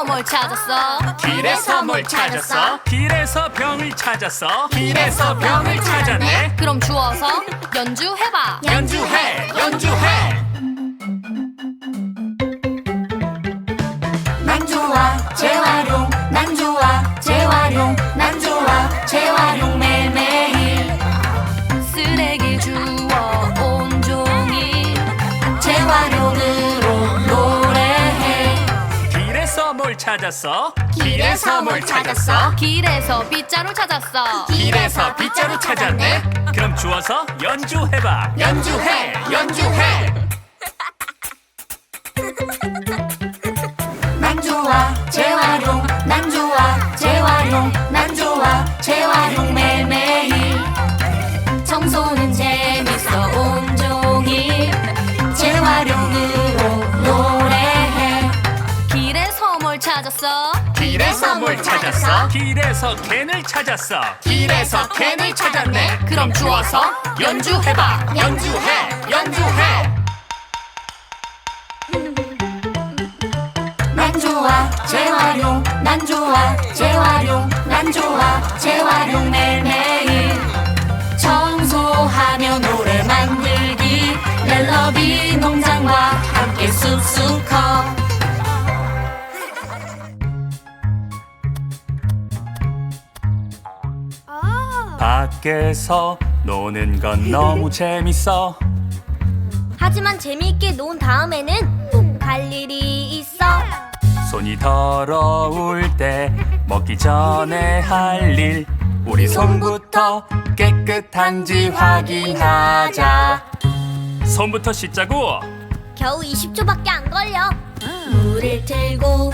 길에서 뭘 찾았어? 길에서 뭘 찾았어? 길에서 병을 찾았어. 길에서 병을 찾았네. 그럼 주워서 연주해봐. 연주해, 연주해. 난 좋아 재활용 난 좋아 재활용 난 좋아 재활용 찾았어? 길에서 뭘 찾았어? 길에서 빗자루 찾았어. 길에서 빗자루 찾았네. 그럼 주워서 연주해봐. 연주해, 연주해. 난 좋아 재활용 난 좋아 재활용 난 좋아 재활용 매일매일 찾았어? 길에서 뭘 찾았어? 길에서 캔을 찾았어. 길에서 캔을 찾았네. 그럼 주워서 연주해봐. 연주해, 연주해. 난 좋아 재활용 난 좋아 재활용 난 좋아 재활용 매일매일 청소하며 노래 만들기 멜로디 농장과 함께 쑥쑥 커 밖에서 노는 건 너무 재밌어. 하지만 재미있게 논 다음에는 꼭할 일이 있어. 손이 더러울 때 먹기 전에 할 일. 우리 손부터 깨끗한지 확인하자. 손부터 씻자고. 겨우 20초밖에 안 걸려. 물을 틀고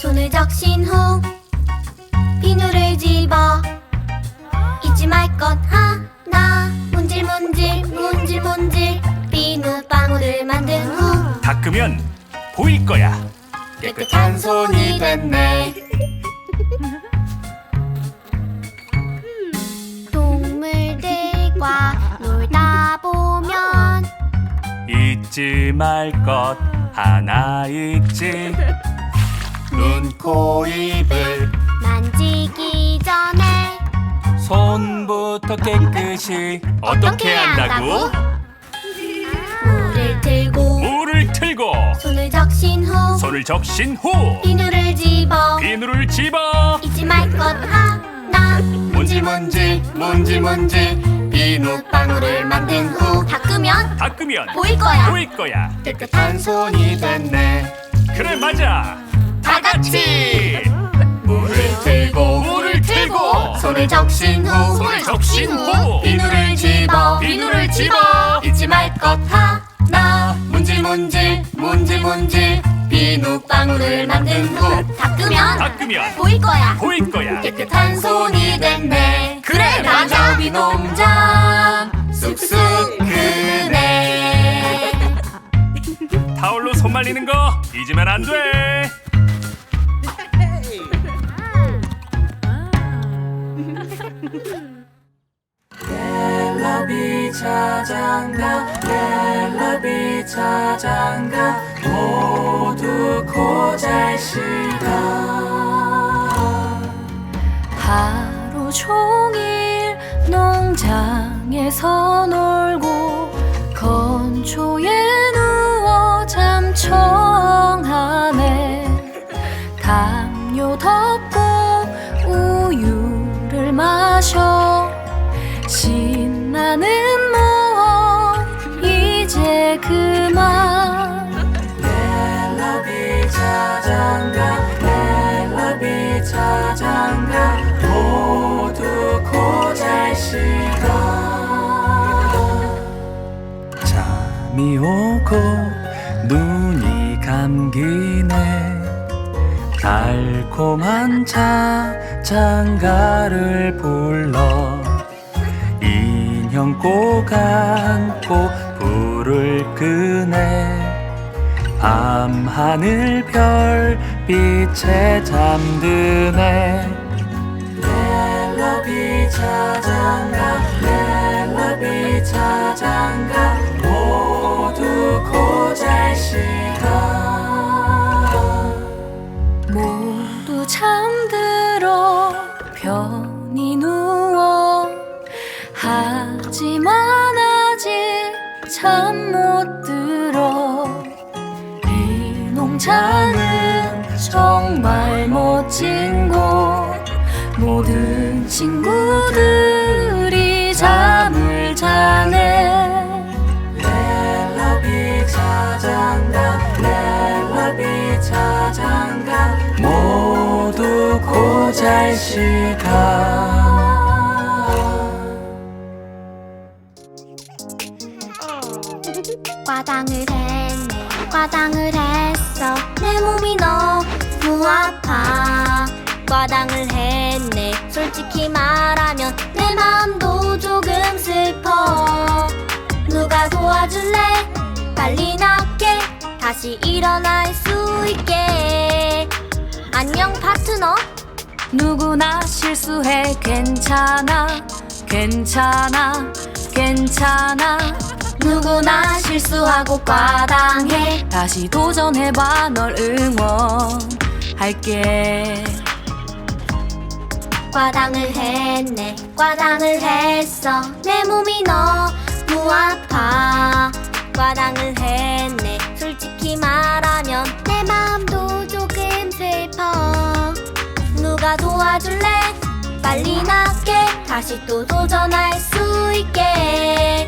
손을 적신 후 비누를 집어 잊지 말 것 하나 문질 문질 문질 문질 비누 방울을 만든 후 닦으면 보일 거야. 깨끗한 손이 됐네 동물들과 놀다 보면 잊지 말 것 하나 있지. 눈, 코, 입을 만지기 손부터 깨끗이 어떻게 한다고? 물을 틀고 물을 틀고 손을 적신 후 손을 적신 후 비누를 집어 비누를 집어 잊지 말 것 하나. 문질문질 문질문질 비누방울을 만든 후 닦으면 닦으면 보일 거야. 보일 거야. 깨끗한 손이 됐네. 그래 맞아. 다 같이 물을 틀고 물을 틀고. 손을 적신 후 손을 적신 후. 비누를 집어 비누를 집어. 잊지 말 것 하나. 문질 문질 문질 문질. 비누 방울을 만든 후. 닦으면 닦으면 보일 거야. 보일 거야. 깨끗한 손이 됐네. 그래, 맞아. 라자비 농장 쑥쑥 크네. 타올로 손 말리는 거 잊으면 안 돼 텔레비 찾아가 텔레비 찾아가 모두 고잘 시간 하루 종일 농장에서 놀고 건초에 누워 잠청 오고 눈이 감기네. 달콤한 차 장가를 불러. 인형 꼭 안고 불을 끄네. 밤하늘 별빛에 잠드네. 텔레비 찾아가 텔레비 그 두고 잘시다 모두 잠들어 편히 누워 하지만 아직 잠 못 들어 이 농장은 정말 멋진 곳. 모든 친구들 고잘 시간 과당을 했네. 과당을 했어. 내 몸이 너무 아파. 과당을 했네. 솔직히 말하면 내 마음도 조금 슬퍼. 누가 도와줄래? 빨리 낫게 다시 일어날 수 있게 안녕 파트너? 누구나 실수해 괜찮아 괜찮아 괜찮아. 누구나 실수하고 과당해. 다시 도전해봐 널 응원할게. 과당을 했네 과당을 했어. 내 몸이 너무 아파 빨리 낫게. 다시 또 도전할 수 있게.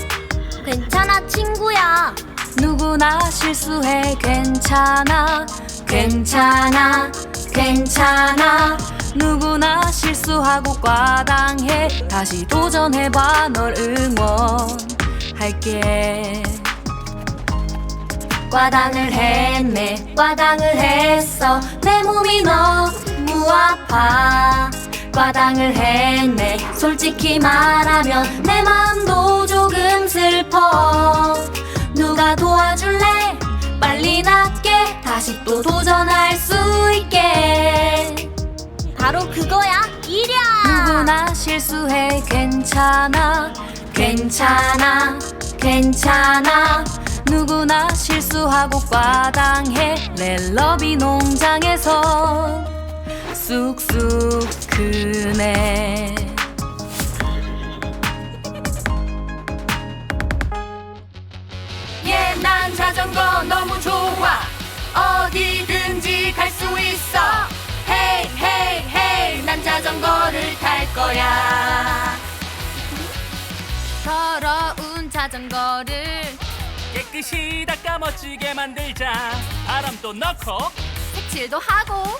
괜찮아 친구야. 누구나 실수해. 괜찮아. 괜찮아. 괜찮아. 누구나 실수하고 과당해. 다시 도전해봐. 널 응원할게. 과당을 했네. 과당을 했어. 내 몸이 너무 아파 과당을 했네. 솔직히 말하면 내 마음도 조금 슬퍼. 누가 도와줄래? 빨리 낫게 다시 또 도전할 수 있게. 바로 그거야. 일이야 누구나 실수해. 괜찮아. 괜찮아. 괜찮아. 누구나 실수하고 과당해. 렐러비 농장에서 쑥쑥 크네 예 난 자전거 너무 좋아. 어디든지 갈 수 있어. 헤이 헤이 헤이 난 자전거를 탈 거야. 더러운 자전거를 깨끗이 닦아 멋지게 만들자. 바람도 넣고 색칠도 하고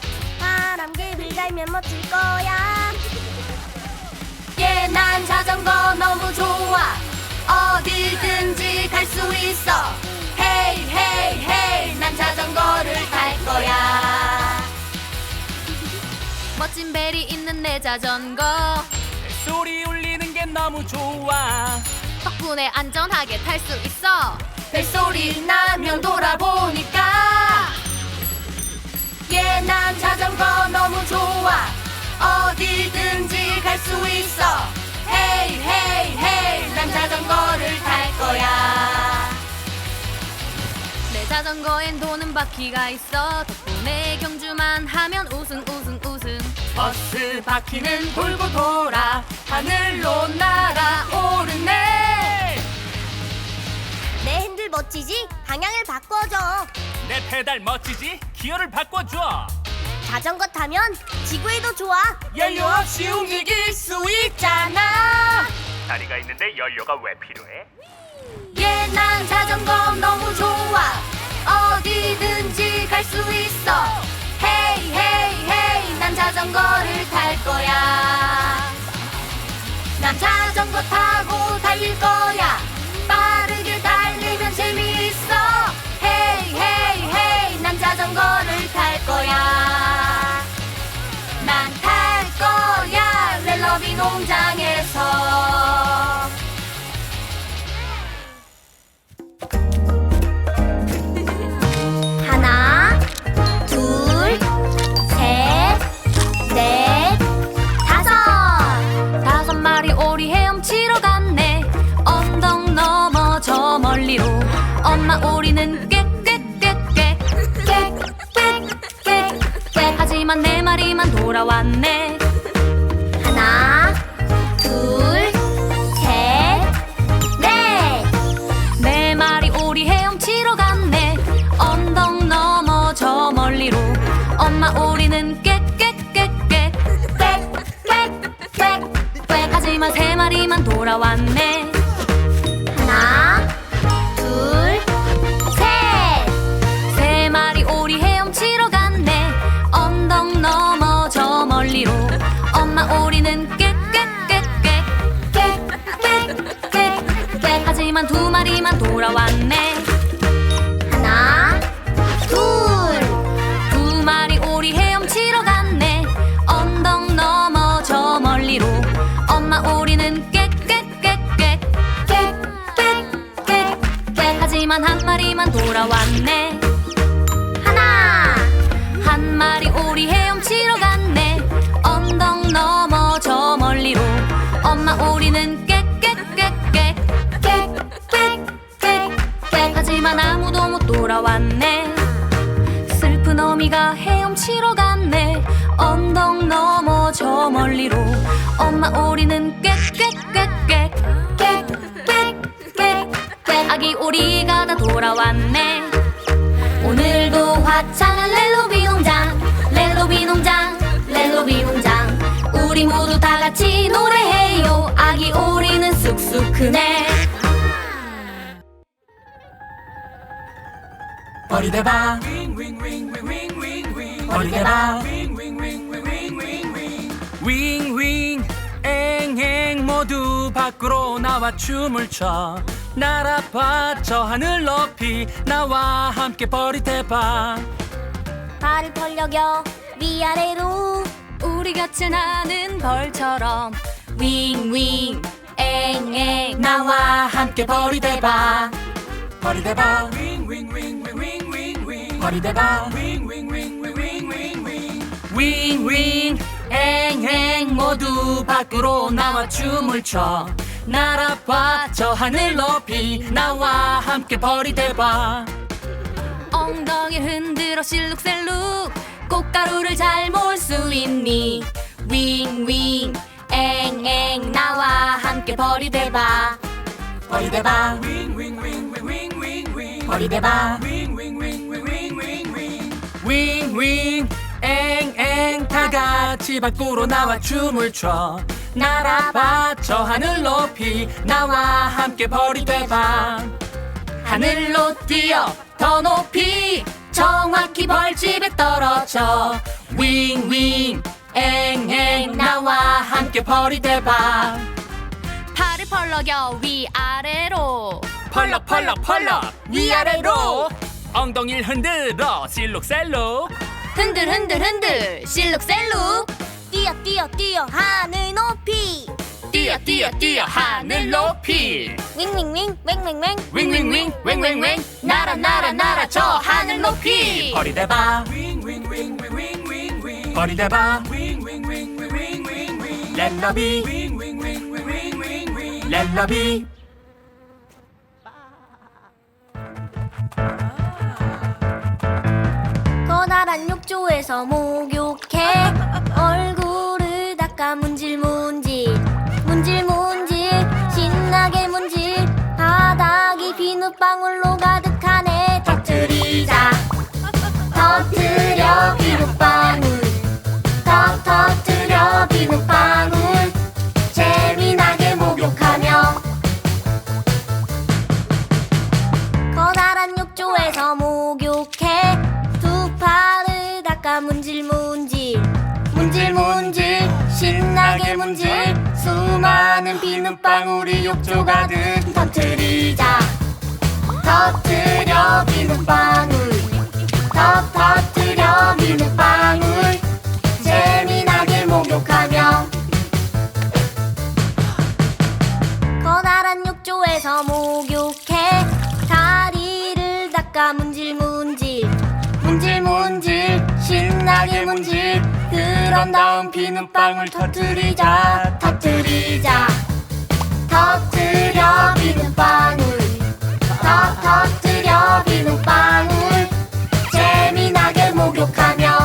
바람개를 달면 멋질 거야. 예난 자전거 너무 좋아. 어디든지 갈 수 있어. 헤이 헤이 헤이 난 자전거를 탈 거야. 멋진 벨이 있는 내 자전거. 소리 울리는 게 너무 좋아. 덕분에 안전하게 탈 수 있어. 벨소리 나면 돌아보니까. 예 난 자전거 너무 좋아. 어디든지 갈 수 있어. 헤이 헤이 헤이 난 자전거를 탈 거야. 내 자전거엔 도는 바퀴가 있어. 덕분에 경주만 하면 우승 우승 우승. 버스 바퀴는 돌고 돌아. 하늘로 날아오르네. 내 핸들 멋지지? 방향을 바꿔줘 내 페달 멋지지? 기어를 바꿔줘. 자전거 타면 지구에도 좋아. 연료 없이 움직일 수 있잖아. 다리가 있는데 연료가 왜 필요해? 예 난 자전거 너무 좋아. 어디든지 갈 수 있어. 헤이 헤이 헤이 난 자전거를 탈 거야. 난 자전거 타고 달릴 거야 말은 꽥꽥꽥꽥 꽥꽥꽥꽥 하지만 내 말이만 돌아왔네. 하나 둘셋넷내 말이 우리 헤엄치러 갔네. 언덕 넘어 저 멀리로. 엄마 오리는 꽥꽥꽥꽥 꽥꽥꽥꽥 하지만 세 마리만 돌아왔네. 하지만 한 마리만 돌아왔네. 하나, 한 마리 오리 헤엄치러 갔네. 언덕 넘어 저 멀리로. 엄마 오리는 꽥꽥꽥꽥 꽥꽥꽥꽥 하지만 아무도 못 돌아왔네. 슬픈 어미가 헤엄치러 갔네. 언덕 넘어 저 멀리로. 엄마 오리는 꽥꽥 아기 오리가 다 돌아왔네 오늘도 화창한 렐로비 농장 렐로비 농장 렐로비 농장 우리 모두 다 같이 노래해요 아기 오리는 쑥쑥 크네 버리대봐 버리대봐 윙윙 앵앵 모두 밖으로 나와 춤을 춰 날아봐 저 하늘 높이 나와 함께 버리대봐 발을 벌려겨 위아래로. 우리 같이 나는 벌처럼 윙윙 앵앵 나와 함께 버리대봐 버리대봐 버리대봐 윙윙 앵앵 모두 밖으로 나와 춤을 춰 날아봐. 저 하늘 높이 나와 함께 버리대봐. 엉덩이 흔들어 실룩셀룩. 꽃가루를 잘 모을 수 있니? 윙윙. 앵앵. 나와 함께 버리대봐. 버리대봐. 버리대봐. 윙윙 앵앵 다 같이 밖으로 나와 춤을 춰. 날아봐 저 하늘 높이 나와 함께 버리대봐 하늘로 뛰어 더 높이 정확히 벌집에 떨어져. 윙윙 앵앵 나와 함께 버리대봐 팔을 펄럭여 위아래로. 펄럭 펄럭 펄럭 위아래로. 엉덩이를 흔들어 실룩셀룩 흔들 흔들 흔들 실룩셀룩 뛰어, 뛰어, 뛰어. 하늘 높이. 뛰어 뛰어 뛰어 하늘 높이 윙윙윙, 맹맹맹. 윙윙윙 웽웽웽 날아 날아 날아 저 하늘 높이 버리대봐 버리대봐 렐러비 렐러비 커다란 욕조에서 목욕해. 얼굴을 닦아 문질 문질 문질 문질. 신나게 문질. 바닥이 비눗방울로 가득하네. 터트리자. 터트려 비눗방울. 터 터트려 비눗방울 비눗방울이 욕조 가득 터트리자. 터트려 비눗방울 터 터트려 비눗방울 재미나게 목욕하며 커다란 욕조에서 목욕해. 다리를 닦아 문질 문질. 문질 문질 신나게 문질. 그런 다음 비눗방울 터트리자. 터트리자 터트려 비눗방울 터 터트려 비눗방울 재미나게 목욕하며.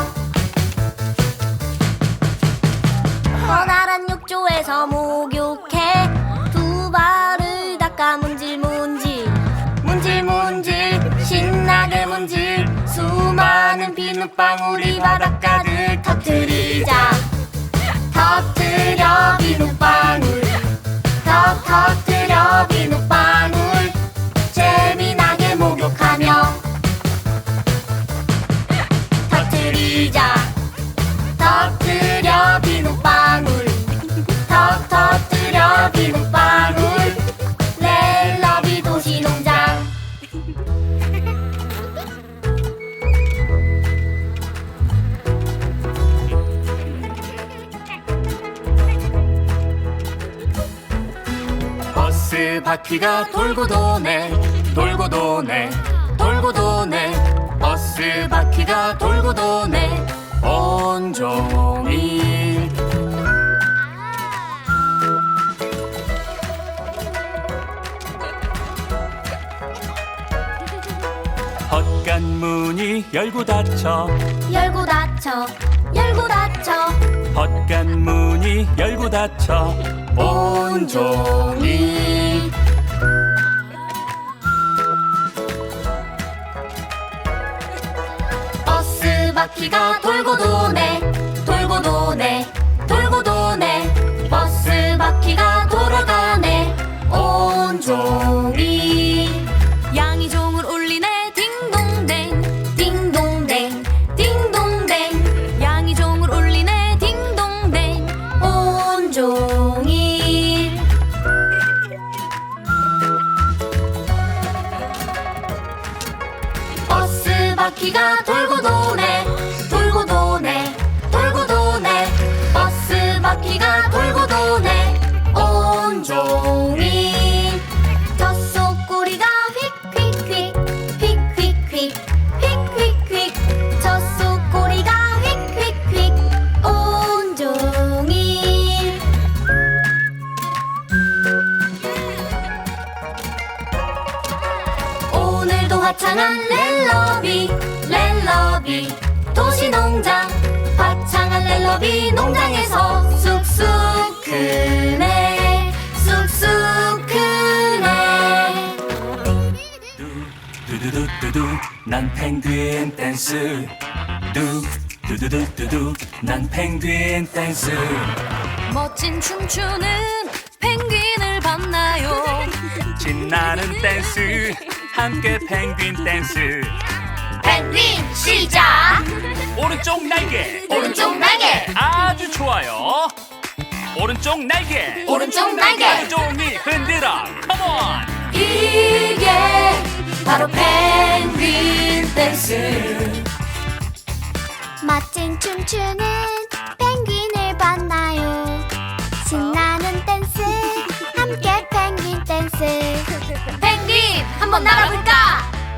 커다란 욕조에서 목욕해. 두 발을 닦아 문질 문질. 문질 문질. 신나게 문질. 수많은 비눗방울이 바닥 가득 터트리자. 터트려 비눗방울 바퀴가 돌고 도네. 온종일. 헛간 문이 열고 닫혀. 열고 닫혀 열고 닫혀. 헛간 문이 열고 닫혀. 온종일 바퀴가 돌고 도네 돌고 도네 댄스. 두 두두두두두. 난 펭귄 댄스. 멋진 춤추는 펭귄을 봤나요? 신나는 댄스. 함께 펭귄 댄스. 펭귄 시작! 오른쪽 날개. 오른쪽 날개. 아주 좋아요. 오른쪽 날개. 오른쪽 날개. 종이 흔들어. 컴온 이게 바로 펭귄 댄스. 멋진 춤추는 펭귄을 봤나요? 신나는 댄스 함께 펭귄 댄스. 펭귄 한번 날아볼까?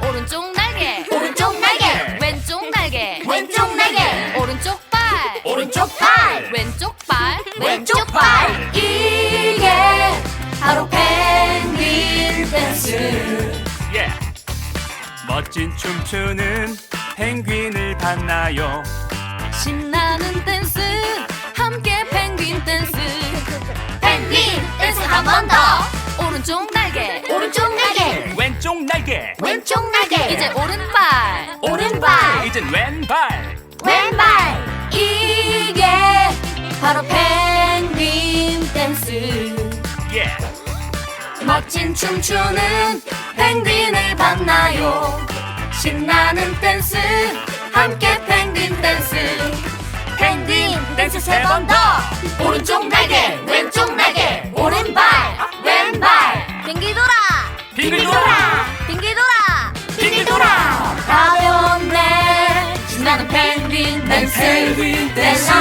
오른쪽 날개. 오른쪽 날개. 왼쪽 날개. 왼쪽 날개. 오른쪽 발. 오른쪽 팔 왼쪽 발. 왼쪽 팔 멋진 춤추는 펭귄을 봤나요? 신나는 댄스 함께 펭귄 댄스. 펭귄 댄스 한 번 더. 오른쪽 날개. 오른쪽 날개. 왼쪽 날개. 왼쪽 날개. 이제 오른발. 오른발. 이젠 왼발. 왼발. 이게 바로 펭귄 댄스. 예. 멋진 춤추는 펭귄을 봤나요 신나는 댄스. 함께 펭귄 댄스. 펭귄 댄스 세 번 더. 오른쪽 날개 왼쪽 날개. 오른발 왼발. 빙기 돌아. 빙글 돌아. 빙기 돌아. 빙기 돌아. 가볍네 신나는 펭귄 댄스. 펭귄 댄스.